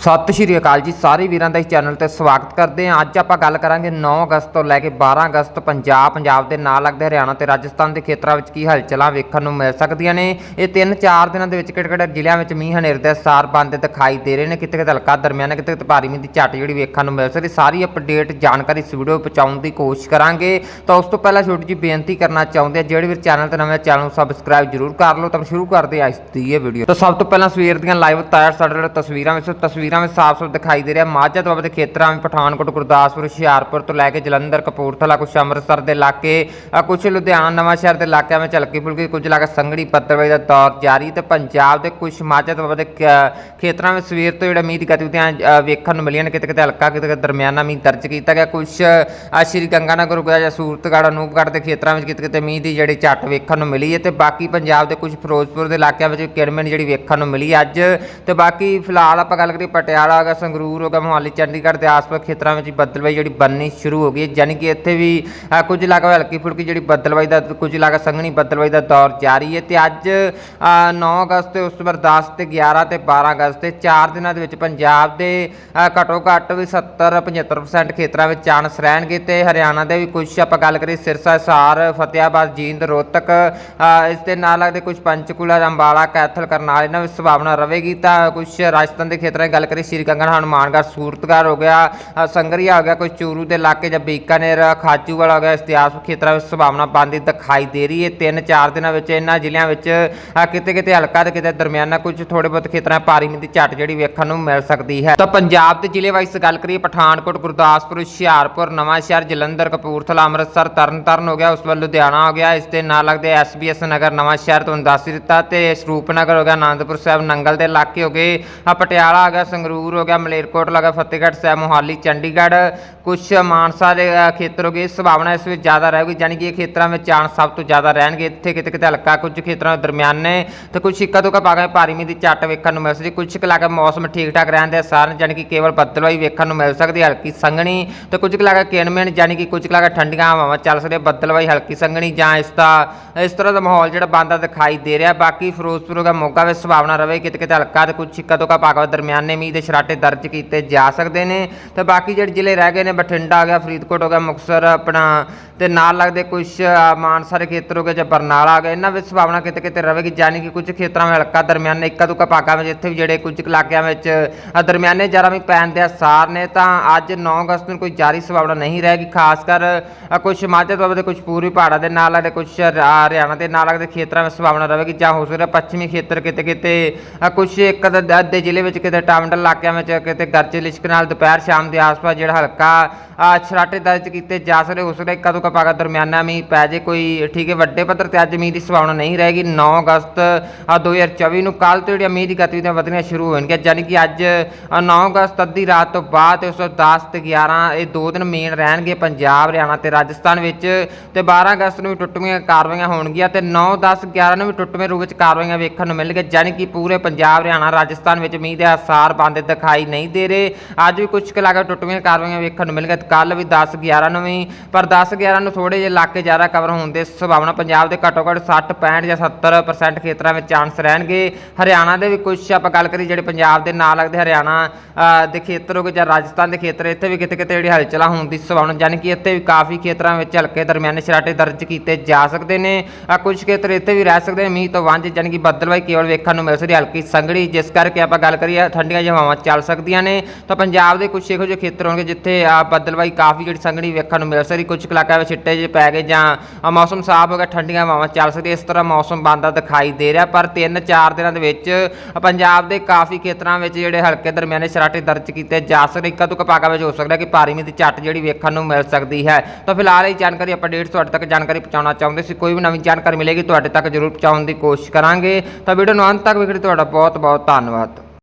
ਸਤਿ ਸ਼੍ਰੀ ਅਕਾਲ ਜੀ, ਸਾਰੇ ਵੀਰਾਂ ਦਾ ਇਸ ਚੈਨਲ ਤੇ ਸਵਾਗਤ ਕਰਦੇ ਹਾਂ। ਅੱਜ ਆਪਾਂ ਗੱਲ ਕਰਾਂਗੇ 9 ਅਗਸਤ ਤੋਂ ਲੈ ਕੇ 12 ਅਗਸਤ ਪੰਜਾਬ ਪੰਜਾਬ ਦੇ ਨਾਲ ਲੱਗਦੇ ਹਰਿਆਣਾ ਤੇ ਰਾਜਸਥਾਨ ਦੇ ਖੇਤਰਾਂ ਵਿੱਚ ਕੀ ਹਲਚਲਾਂ ਵੇਖਣ ਨੂੰ ਮਿਲ ਸਕਦੀਆਂ ਨੇ। ਇਹ 3-4 ਦਿਨਾਂ ਦੇ ਵਿੱਚ ਕਿਹੜੇ-ਕਿਹੜੇ ਜ਼ਿਲ੍ਹਿਆਂ ਵਿੱਚ ਮੀਂਹ ਹਨੇਰ ਦੇ ਸਾਰ ਬੰਦ ਦਿਖਾਈ ਦੇ ਰਹੇ ਨੇ। ਕਿਤੇ ਕਿਤੇ ਹਲਕਾ ਦਰਮਿਆਨਾ, ਕਿਤੇ ਕਿਤੇ ਭਾਰੀ ਮੀਂਹ ਦੀ ਝੱਟ ਜਿਹੜੀ ਵੇਖਣ ਨੂੰ ਮਿਲ ਸਕਦੀ ਸਾਰੀ ਅਪਡੇਟ ਜਾਣਕਾਰੀ ਇਸ ਵੀਡੀਓ ਪਹੁੰਚਾਉਣ ਦੀ ਕੋਸ਼ਿਸ਼ ਕਰਾਂਗੇ। ਤਾਂ ਉਸ ਤੋਂ ਪਹਿਲਾਂ ਛੋਟੀ ਜਿਹੀ ਬੇਨਤੀ ਕਰਨਾ ਚਾਹੁੰਦੇ ਆ ਜਿਹੜੇ ਵੀ ਚੈਨਲ ਤੇ ਨਵੇਂ ਚੈਨਲ ਨੂੰ ਸਬਸਕ੍ਰਾਈਬ ਜਰੂਰ ਕਰ ਲਓ। ਤਾਂ ਸ਼ੁਰੂ ਕਰਦੇ ਹਾਂ ਇਸ ਦੀ ਇਹ ਵੀਡੀਓ ਤਾਂ ਸਭ ਤੋਂ ਪਹਿਲਾਂ ਸਵੇਰ ਦੀਆਂ ਲਾਈਵ ਤਾਰ ਸਾਡੇ ਨਾਲ ਤਸਵੀਰਾਂ ਵਿੱਚ ਤਸਵੀਰ ਵਿੱਚ ਸਾਫ਼-ਸਾਫ਼ ਦਿਖਾਈ ਦੇ ਰਿਹਾ। ਮਾਝਾ ਤੋਂ ਬਾਅਦ ਖੇਤਰਾਂ ਵਿੱਚ ਪਠਾਨਕੋਟ ਗੁਰਦਾਸਪੁਰ ਹੁਸ਼ਿਆਰਪੁਰ ਤੋਂ ਲੈ ਕੇ ਜਲੰਧਰ ਕਪੂਰਥਲਾ ਕੁਛ ਅੰਮ੍ਰਿਤਸਰ ਦੇ ਇਲਾਕੇ ਅ, ਕੁਛ ਲੁਧਿਆਣਾ ਨਵਾਂ ਸ਼ਹਿਰ ਦੇ ਇਲਾਕਿਆਂ ਵਿੱਚ ਹਲਕੀ ਫੁਲਕੀ ਕੁਝ ਇਲਾਕਾ ਸੰਘਣੀ ਪੱਤਰਵਾਈ ਦਾ ਦੌਰ ਜਾਰੀ ਤੇ ਪੰਜਾਬ ਦੇ ਕੁਝ ਮਾਝਾ ਤੋਂ ਬਾਅਦ ਖੇਤਰਾਂ ਵਿੱਚ ਸਵੇਰ ਤੋਂ ਜਿਹੜਾ ਮੀਂਹ ਦੀ ਗਤੀਵਿਧੀਆਂ ਵੇਖਣ ਨੂੰ ਮਿਲੀਆਂ ਨੇ ਕਿਤੇ ਕਿਤੇ ਹਲਕਾ ਕਿਤੇ ਕਿਤੇ ਦਰਮਿਆਨਾ ਮੀਂਹ ਦਰਜ ਕੀਤਾ ਗਿਆ। ਕੁਝ ਸ਼੍ਰੀ ਗੰਗਾਨਗਰ ਹੋ ਜਾਂ ਸੂਰਤਗੜ੍ਹ ਅਨੂਪਗੜ੍ਹ ਦੇ ਖੇਤਰਾਂ ਵਿੱਚ ਕਿਤੇ ਕਿਤੇ ਮੀਂਹ ਦੀ ਜਿਹੜੀ ਝੱਟ ਵੇਖਣ ਨੂੰ ਮਿਲੀ ਹੈ ਤੇ ਬਾਕੀ ਪੰਜਾਬ ਦੇ ਕੁਝ ਫਿਰੋਜ਼ਪੁਰ ਦੇ ਇਲਾਕਿਆਂ ਵਿੱਚ ਕਿੜਮਣ ਜਿਹੜੀ ਵੇਖਣ ਨੂੰ ਮਿਲੀ ਅੱਜ। ਤੇ ਬਾਕੀ ਫਿਲਹਾਲ ਆਪਾਂ ਗੱਲ ਕਰੀਏ ਪਟਿਆਲਾ ਹੋ ਗਿਆ ਸੰਗਰੂਰ ਹੋ ਗਿਆ ਮੋਹਾਲੀ ਚੰਡੀਗੜ੍ਹ ਦੇ ਆਸ-ਪਾਸ ਖੇਤਰਾਂ ਵਿੱਚ ਬੱਦਲਵਾਈ ਜਿਹੜੀ ਬਣਨੀ ਸ਼ੁਰੂ ਹੋ ਗਈ ਹੈ। ਯਾਨੀ ਕਿ ਇੱਥੇ ਵੀ ਕੁਝ ਇਲਾਕਾ ਹਲਕੀ ਫੁਲਕੀ ਜਿਹੜੀ ਬੱਦਲਵਾਈ ਦਾ ਕੁਝ ਇਲਾਕਾ ਸੰਘਣੀ ਬੱਦਲਵਾਈ ਦਾ ਦੌਰ ਜਾਰੀ ਹੈ ਤੇ ਅੱਜ ਅ, 9 ਅਗਸਤ ਤੇ ਉਸ ਤੋਂ ਬਾਅਦ 10 ਤੇ 11 ਤੇ 12 ਅਗਸਤ ਤੇ 4 ਦਿਨਾਂ ਦੇ ਵਿੱਚ ਪੰਜਾਬ ਦੇ ਅ, ਘੱਟੋ ਘੱਟ ਵੀ 70 75% ਖੇਤਰਾਂ ਵਿੱਚ ਚਾਂਸ ਰਹਿਣਗੇ ਤੇ ਹਰਿਆਣਾ ਦੇ ਵੀ ਕੁਝ ਆਪਾਂ ਗੱਲ ਕਰੀਏ ਸਿਰਸਾ ਸਾਰ ਫਤਿਆਬਾਦ ਜੀਂਦ ਰੋਹਤਕ ਇਸ ਦੇ ਨਾਲ ਲੱਗਦੇ ਕੁਝ ਪੰਚਕੂਲਾ ਅੰਬਾਲਾ ਕੈਥਲ ਕਰਨਾਲ ਇਹਨਾਂ ਵਿੱਚ ਸੰਭਾਵਨਾ ਰਹੇਗੀ ਤਾਂ ਕੁਝ ਰਾਜਸਥਾਨ ਦੇ ਖੇਤਰਾਂ ਦੀ ਗੱਲ ਕਰੀਏ ਸ਼੍ਰੀ ਕੰਗਨ ਹਨੂਮਾਨਗੜ੍ਹ ਸੂਰਤਗੜ੍ਹ ਹੋ ਗਿਆ ਅ, ਸੰਗਰੀਆ ਹੋ ਗਿਆ ਕੁਝ ਚੂਰੂ ਦੇ ਇਲਾਕੇ ਜਾਂ ਖਾਜੂਵਾਲਾ ਹੋ ਗਿਆ ਇਤਿਹਾਸ ਖੇਤਰਾਂ ਵਿੱਚ ਸੰਭਾਵਨਾ ਬੰਦੀ ਦਿਖਾਈ ਦੇ ਰਹੀ ਹੈ। ਤਿੰਨ ਚਾਰ ਦਿਨਾਂ ਵਿੱਚ ਇਹਨਾਂ ਜ਼ਿਲ੍ਹਿਆਂ ਵਿੱਚ ਕਿਤੇ ਕਿਤੇ ਹਲਕਾ ਤੇ ਕਿਤੇ ਦਰਮਿਆਨਾ ਕੁਝ ਥੋੜੇ ਬਹੁਤ ਖੇਤਰਾਂ ਭਾਰੀ ਮੀਂਹ ਦੀ ਝੱਟ ਜਿਹੜੀ ਵੇਖਣ ਨੂੰ ਮਿਲ ਸਕਦੀ ਹੈ। ਤਾਂ ਪੰਜਾਬ ਦੇ ਜ਼ਿਲ੍ਹੇ ਵਾਈਜ਼ ਗੱਲ ਕਰੀਏ ਪਠਾਨਕੋਟ ਗੁਰਦਾਸਪੁਰ ਹੁਸ਼ਿਆਰਪੁਰ ਨਵਾਂ ਸ਼ਹਿਰ ਜਲੰਧਰ ਕਪੂਰਥਲਾ ਅੰਮ੍ਰਿਤਸਰ ਤਰਨਤਾਰਨ ਹੋ ਗਿਆ ਉਸ ਵੱਲ ਲੁਧਿਆਣਾ ਹੋ ਗਿਆ ਇਸ ਦੇ ਨਾਲ ਲੱਗਦੇ ਐਸਬੀਐਸ ਨਗਰ ਨਵਾਂ ਸ਼ਹਿਰ ਤੋਂ ਦੱਸ ਦਿੱਤਾ ਤੇ ਸਰੂਪਨਗਰ ਹੋ ਗਿਆ ਆਨੰਦਪੁਰ ਸਾਹਿਬ ਨੰਗਲ ਦੇ ਇਲਾਕੇ ਹੋ ਗਏ ਪਟਿਆਲਾ ਆ ਗਿਆ ਸੰਗਰੂਰ ਹੋ ਗਿਆ ਮਲੇਰਕੋਟਲਾ ਹੋ ਗਿਆ ਫਤਿਹਗੜ੍ਹ ਸਾਹਿਬ ਮੋਹਾਲੀ ਚੰਡੀਗੜ੍ਹ। ਕੁਛ ਮਾਨਸਾ ਦੇ ਅ, ਖੇਤਰ ਹੋ ਗਏ ਸੰਭਾਵਨਾ ਇਸ ਵਿੱਚ ਜ਼ਿਆਦਾ ਰਹੇਗੀ ਯਾਨੀ ਕਿ ਇਹ ਖੇਤਰਾਂ ਵਿੱਚ ਚਾਂਸ ਸਭ ਤੋਂ ਜ਼ਿਆਦਾ ਰਹਿਣਗੇ। ਇੱਥੇ ਕਿਤੇ ਕਿਤੇ ਹਲਕਾ ਕੁਝ ਖੇਤਰਾਂ ਵਿੱਚ ਦਰਮਿਆਨੇ ਤੇ ਕੁਝ ਇੱਕਾ ਦੁੱਕਾ ਪਾ ਕੇ ਭਾਰੀ ਮੀਂਹ ਦੀ ਝੱਟ ਵੇਖਣ ਨੂੰ ਮਿਲ ਸਕਦੀ ਕੁਝ ਕੁ ਇਲਾਕੇ ਮੌਸਮ ਠੀਕ ਠਾਕ ਰਹਿਣ ਦੇ ਸਾਰਨ ਯਾਨੀ ਕਿ ਕੇਵਲ ਬੱਦਲਵਾਈ ਵੇਖਣ ਨੂੰ ਮਿਲ ਸਕਦੀ ਹਲਕੀ ਸੰਘਣੀ ਤੇ ਕੁਝ ਕੁ ਇਲਾਕੇ ਕਿਣਮਿਣ ਯਾਨੀ ਕਿ ਕੁਝ ਕੁ ਇਲਾਕੇ ਠੰਡੀਆਂ ਹਵਾਵਾਂ ਚੱਲ ਸਕਦੀਆਂ ਬੱਦਲਵਾਈ ਹਲਕੀ ਸੰਘਣੀ ਜਾਂ ਇਸ ਦਾ ਇਸ ਤਰ੍ਹਾਂ ਦਾ ਮਾਹੌਲ ਜਿਹੜਾ ਬੰਦਾ ਦਿਖਾਈ ਦੇ ਰਿਹਾ। ਬਾਕੀ ਫਿਰੋਜ਼ਪੁਰ ਹੋ ਗਿਆ ਮੋਗਾ ਵਿੱਚ ਸੰਭਾਵਨਾ ਰਹੇ ਕਿਤੇ ਕਿਤੇ ਹਲਕਾ ਤੇ ਕੁਝ ਇੱਕਾ ਦੁੱਕਾ ਪਾ ਦਰਮਿਆਨੇ ਮੀਂਹ ਦੇ ਸ਼ਰਾਟੇ ਦਰਜ ਕੀਤੇ ਜਾ ਸਕਦੇ ਨੇ। ਤੇ ਬਾਕੀ ਜਿਹੜੇ ਜ਼ਿਲ੍ਹੇ ਰਹਿ ਗਏ ਨੇ ਬਠਿੰਡਾ ਹੋ ਗਿਆ ਫਰੀਦਕੋਟ ਹੋ ਗਿਆ ਮੁਕਤਸਰ ਆਪਣਾ ਤੇ ਨਾਲ ਲੱਗਦੇ ਕੁਝ ਮਾਨਸਾ ਦੇ ਖੇਤਰ ਹੋ ਗਏ ਜਾਂ ਬਰਨਾਲਾ ਆ ਗਿਆ ਇਹਨਾਂ ਵਿੱਚ ਸੰਭਾਵਨਾ ਕਿਤੇ ਕਿਤੇ ਰਹੇਗੀ ਯਾਨੀ ਕਿ ਕੁਝ ਖੇਤਰਾਂ ਵਿੱਚ ਹਲਕਾ ਦਰਮਿਆਨੇ ਇੱਕਾ ਦੁੱਕਾ ਭਾਗਾਂ ਵਿੱਚ ਇੱਥੇ ਵੀ ਜਿਹੜੇ ਕੁਝ ਕੁ ਇਲਾਕਿਆਂ ਵਿੱਚ ਦਰਮਿਆਨੇ ਜ਼ਿਆਦਾ ਵੀ ਪੈਣ ਦੇ ਅਸਾਰ ਨੇ ਤਾਂ ਅੱਜ 9 ਅਗਸਤ ਨੂੰ ਕੋਈ ਜਾਰੀ ਸੰਭਾਵਨਾ ਨਹੀਂ ਰਹੇਗੀ ਖਾਸ ਕਰ ਅ, ਕੁਝ ਮਾਝੇ ਤੋਂ ਬਾਅਦ ਕੁਝ ਪੂਰਬੀ ਪਹਾੜਾਂ ਦੇ ਨਾਲ ਲੱਗਦੇ ਕੁਝ ਹਰਿਆਣਾ ਦੇ ਨਾਲ ਲੱਗਦੇ ਖੇਤਰਾਂ ਵਿੱਚ ਸੰਭਾਵਨਾ ਰਹੇਗੀ ਜਾਂ ਹੋ ਸਕਦਾ ਪੱਛਮੀ ਖੇਤਰ ਕਿਤੇ ਕਿਤੇ ਅ, ਕੁਝ ਇੱਕ ਅੱਧ- ਅੱਧੇ ਜ਼ਿਲ੍ਹੇ ਵਿੱਚ ਕਿਤੇ ਟਾਮਡਲ ਇਲਾਕਿਆਂ ਵਿੱਚ ਕਿਤੇ ਗਰਜੇ ਲਿਸ਼ਕ ਨਾਲ ਦੁਪਹਿਰ ਸ਼ਾਮ ਦੇ ਆਸ-ਪਾਸ ਜਿਹੜਾ ਹਲਕਾ ਅ, ਛਰਾਟੇ ਦਰਜ ਕੀਤੇ ਜਾ ਸਕਦੇ ਹੋ ਸਕਦਾ ਇੱਕਾ ਦੁੱਕਾ ਦਰਮਿਆਨਾ ਮੀਂਹ ਪੈ ਜੇ ਕੋਈ ਠੀਕ ਹੈ ਵੱਡੇ ਪੱਧਰ ਤੇ ਅੱਜ ਮੀਂਹ ਦੀ ਸੰਭਾਵਨਾ ਨਹੀਂ ਰਹੇਗੀ। 9 ਅਗਸਤ ਅ, 2024 ਨੂੰ ਕੱਲ ਤੋਂ ਜਿਹੜੀਆਂ ਮੀਂਹ ਦੀ ਗਤੀਵਿਧੀਆਂ ਵਧਣੀਆਂ ਸ਼ੁਰੂ ਹੋਣਗੀਆਂ ਯਾਨੀ ਕਿ ਅੱਜ ਅ, 9 ਅਗਸਤ ਅੱਧੀ ਰਾਤ ਤੋਂ ਬਾਅਦ ਉਸ ਤੋਂ 10 ਤੇ 11 ਇਹ ਦੋ ਦਿਨ ਮੇਨ ਰਹਿਣਗੇ ਪੰਜਾਬ ਹਰਿਆਣਾ ਤੇ ਰਾਜਸਥਾਨ ਵਿੱਚ ਤੇ 12 ਅਗਸਤ ਨੂੰ ਵੀ ਟੁੱਟਵੀਆਂ ਕਾਰਵਾਈਆਂ ਹੋਣਗੀਆਂ ਤੇ 9 10 11 ਨੂੰ ਵੀ ਟੁੱਟਵੇਂ ਰੂਪ ਵਿੱਚ ਕਾਰਵਾਈਆਂ ਵੇਖਣ ਨੂੰ ਮਿਲਣਗੀਆਂ ਯਾਨੀ ਕਿ ਪੂਰੇ ਪੰਜਾਬ ਹਰਿਆਣਾ ਰਾਜਸਥਾਨ ਵਿੱਚ ਮੀਂਹ ਦੇ ਆਸਾਰ ਬੰਦ ਦਿਖਾਈ ਨਹੀਂ ਦੇ ਰਹੇ। ਅੱਜ ਵੀ ਕੁਝ ਕੁ ਇਲਾਕੇ ਟੁੱਟਵੀਆਂ ਕਾਰਵਾਈਆਂ ਵੇਖਣ ਨੂੰ ਮਿਲਣਗੀਆਂ ਕੱਲ ਵੀ 10 11 ਨੂੰ ਵੀ ਪਰ 10 11 ਨੂੰ ਥੋੜੇ ਜਿਹੇ ਇਲਾਕੇ ਜ਼ਿਆਦਾ ਕਵਰ ਹੋਣ ਦੇ ਸੰਭਾਵਨਾ ਪੰਜਾਬ ਦੇ ਘੱਟੋ ਘੱਟ 60 65 ਜਾਂ 70% ਖੇਤਰਾਂ ਵਿੱਚ ਚਾਂਸ ਰਹਿਣਗੇ। ਹਰਿਆਣਾ ਦੇ ਵੀ ਕੁਝ ਆਪਾਂ ਗੱਲ ਕਰੀ ਜਿਹੜੇ ਪੰਜਾਬ ਦੇ ਨਾਲ ਲੱਗਦੇ ਹਰਿਆਣਾ ਦੇ ਖੇਤਰ ਹੋ ਗਏ ਜਾਂ ਰਾਜਸਥਾਨ ਦੇ ਖੇਤਰ ਇੱਥੇ ਵੀ ਕਿਤੇ ਕਿਤੇ ਜਿਹੜੀ ਹਲਚਲਾਂ ਹੋਣ ਦੀ ਸੰਭਾਵਨਾ ਯਾਨੀ ਕਿ ਇੱਥੇ ਵੀ ਕਾਫੀ ਖੇਤਰਾਂ ਵਿੱਚ ਹਲਕੇ ਦਰਮਿਆਨੇ ਸਰਾਟੇ ਦਰਜ ਕੀਤੇ ਜਾ ਸਕਦੇ ਨੇ। ਅ, ਕੁਝ ਖੇਤਰ ਇੱਥੇ ਵੀ ਰਹਿ ਸਕਦੇ ਨੇ ਮੀਂਹ ਤੋਂ ਵਾਂਝ ਯਾਨੀ ਕਿ ਬੱਦਲਵਾਈ ਕੇਵਲ ਵੇਖਣ ਨੂੰ ਮਿਲ ਸਕਦੀ ਹਲਕੀ ਸੰਘਣੀ ਜਿਸ ਕਰਕੇ ਆਪਾਂ ਗੱਲ ਕਰੀਏ ਠੰਡੀਆਂ ਜਿਹੀਆਂ ਹਵਾਵਾਂ ਚੱਲ ਸਕਦੀਆਂ ਨੇ। ਤਾਂ ਪੰਜਾਬ ਦੇ ਕੁਝ ਇਹੋ ਜਿਹੇ ਖੇਤਰ ਹੋਣਗੇ ਜਿੱਥੇ ਆ ਕਾਫੀ ਜਿਹੜੀ ਸੰਘਣੀ ਵੇਖਣ ਨੂੰ ਮਿਲ ਸਕਦੀ। ਕੁਝ ਕੁ ਇਲਾਕਿਆਂ ਵਿੱਚ ਛਿੱਟੇ ਜਿਹੇ ਪੈ ਗਏ ਜਾਂ ਮੌਸਮ ਸਾਫ਼ ਹੋ ਗਿਆ, ਠੰਡੀਆਂ ਹਵਾਵਾਂ ਚੱਲ ਸਕਦੀਆਂ। ਇਸ ਤਰ੍ਹਾਂ ਮੌਸਮ ਬੰਦਾ ਦਿਖਾਈ ਦੇ ਰਿਹਾ, ਪਰ 3-4 ਦਿਨਾਂ ਦੇ ਵਿੱਚ ਪੰਜਾਬ ਦੇ ਕਾਫੀ ਖੇਤਰਾਂ ਵਿੱਚ ਜਿਹੜੇ ਹਲਕੇ ਦਰਮਿਆਨੇ ਸ਼ਰਾਟੇ ਦਰਜ ਕੀਤੇ ਜਾ ਸਕਦੇ ਇੱਕ ਦੁੱਕ ਪਾਕਾ ਵਿੱਚ ਹੋ ਸਕਦਾ ਕਿ ਭਾਰੀ ਮੀਂਹ ਦੀ ਝੱਟ ਜਿਹੜੀ ਵੇਖਣ ਨੂੰ ਮਿਲ ਸਕਦੀ ਹੈ। ਤਾਂ ਫਿਲਹਾਲ ਇਹ ਜਾਣਕਾਰੀ ਅਪਡੇਟ ਤੁਹਾਡੇ ਤੱਕ ਜਾਣਕਾਰੀ ਪਹੁੰਚਾਉਣਾ ਚਾਹੁੰਦੇ ਸੀ। ਕੋਈ ਵੀ ਨਵੀਂ ਜਾਣਕਾਰੀ ਮਿਲੇਗੀ, ਤੁਹਾਡੇ ਤੱਕ ਜ਼ਰੂਰ ਪਹੁੰਚਾਉਣ ਦੀ ਕੋਸ਼ਿਸ਼ ਕਰਾਂਗੇ। ਤਾਂ ਵੀਡੀਓ ਨੂੰ ਅੰਤ ਤੱਕ ਵੇਖਣ ਲਈ ਤੁਹਾਡਾ ਬਹੁਤ ਬਹੁਤ ਧੰਨਵਾਦ।